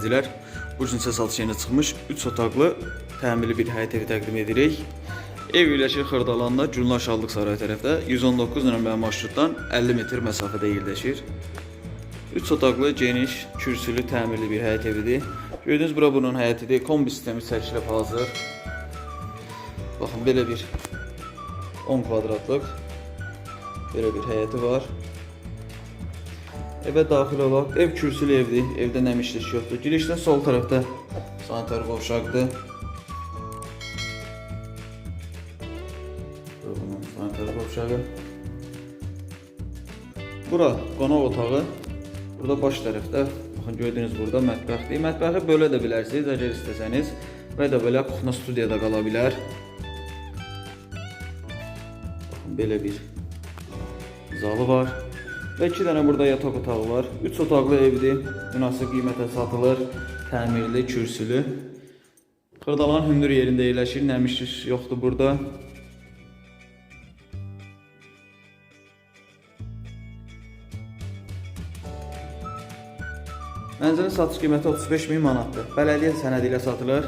bilər. Bu gün isə satış yeni çıxmış 3 otaqlı təmirli bir həyət evi təqdim edirik. Ev yerləşir Xırdalanda, Gülnar Şallıq Saray tərəfdə 119 nömrəli marşrutdan 50 metr məsafədə yerləşir. 3 otaqlı, geniş, kürsülü, təmirli bir həyət evidir. Gördüyünüz bura bunun həyətidir. Kombi sistemi çəkilib hazır. Baxın belə bir 10 kvadratlıq belə bir həyəti var. Evə daxil olaq. Ev kürsülü evdir. Evdə nə işlik yoxdur. Girişdə sol tərəfdə sanitar qovşaqdır. Bunun sanitar qovşağı. Bura qonaq otağı. Burada baş tərəfdə baxın gördüyünüz burada mətbəxdir. Mətbəxi bölə də bilərsiniz əgər istəsəniz və də belə kuxna studiyada qala bilər. Baxın belə bir zalı var. Və 2 dənə burada yataq otağı var. 3 otaqlı evdir. Münasib qiymətə satılır. Təmirli, kürsülü. Xırdalan hündür yerində yerləşir. Nəmişlik yoxdur burada. Mənzilin satış qiyməti 35 min manatdır. Bələdiyyə sənədi ilə satılır.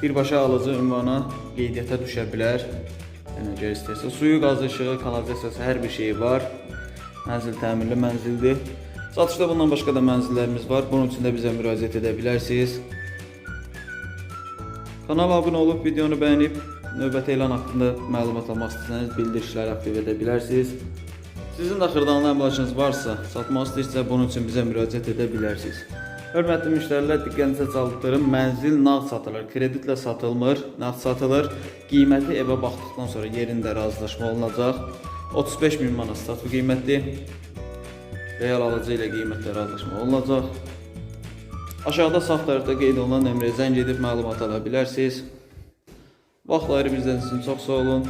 Birbaşa alıcı ünvana qeydiyyata düşə bilər. Yəni istəyirsə, suyu, qazı, işığı, kanalizasiyası hər bir şeyi var. Mənzil təmirli mənzildir. Satışda bundan başqa da mənzillərimiz var. Bunun üçün də bizə müraciət edə bilərsiniz. Kanala abunə olub videonu bəyənib növbəti elan haqqında məlumat almaq istəsəniz bildirişləri aktiv edə bilərsiniz. Sizin də xırdalan əmlakınız varsa, satmaq istəyirsə bunun üçün bizə müraciət edə bilərsiniz. Hörmətli müştərilər, diqqətinizə çatdırım, mənzil nağd satılır, kreditlə satılmır, nağd satılır. Qiyməti evə baxdıqdan sonra yerində razılaşma olunacaq. 35 min manat satış qiymətli. Real alıcı ilə qiymətdə razılaşma olunacaq. Aşağıda sağ tərəfdə qeyd olunan nömrəyə zəng edib məlumat ala bilərsiniz. Vaxt ayırıb izlədiyiniz üçün çox sağ olun.